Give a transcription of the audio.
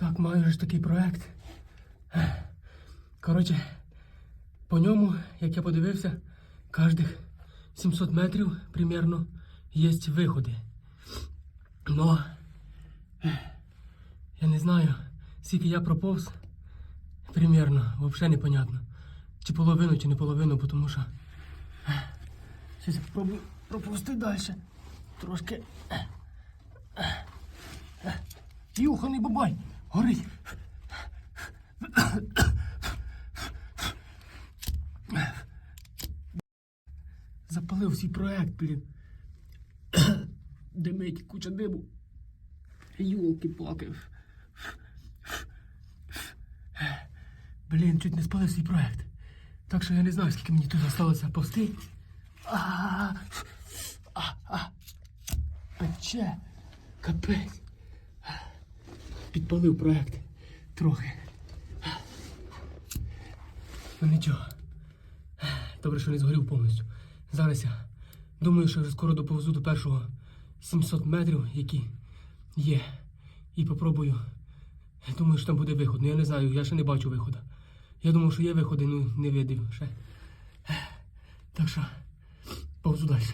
Так, маю ж такий проект. Коротше, по ньому, як я подивився, кожних 700 метрів примерно є виходи. Но я не знаю, скільки я проповз, примерно, взагалі непонятно. Чи половину, чи не половину, тому що. Я спробую проповзти далі. Трошки. Юханий бабай! Горить! Запалив свій проект, блін. Димить, куча диму. Йолки-палки. Блін, чуть не спалив свій проект. Так що я не знаю, скільки мені тут залишилося повсти. Пече. Капець. Підпалив проект. Трохи. Ну нічого. Добре, що не згорів повністю. Зараз я думаю, що вже скоро доповзу до першого 700 метрів, які є. І попробую. Думаю, що там буде виход. Ну я не знаю, я ще не бачу виходу. Я думав, що є виходи, ну не видив ще. Так що повзу далі.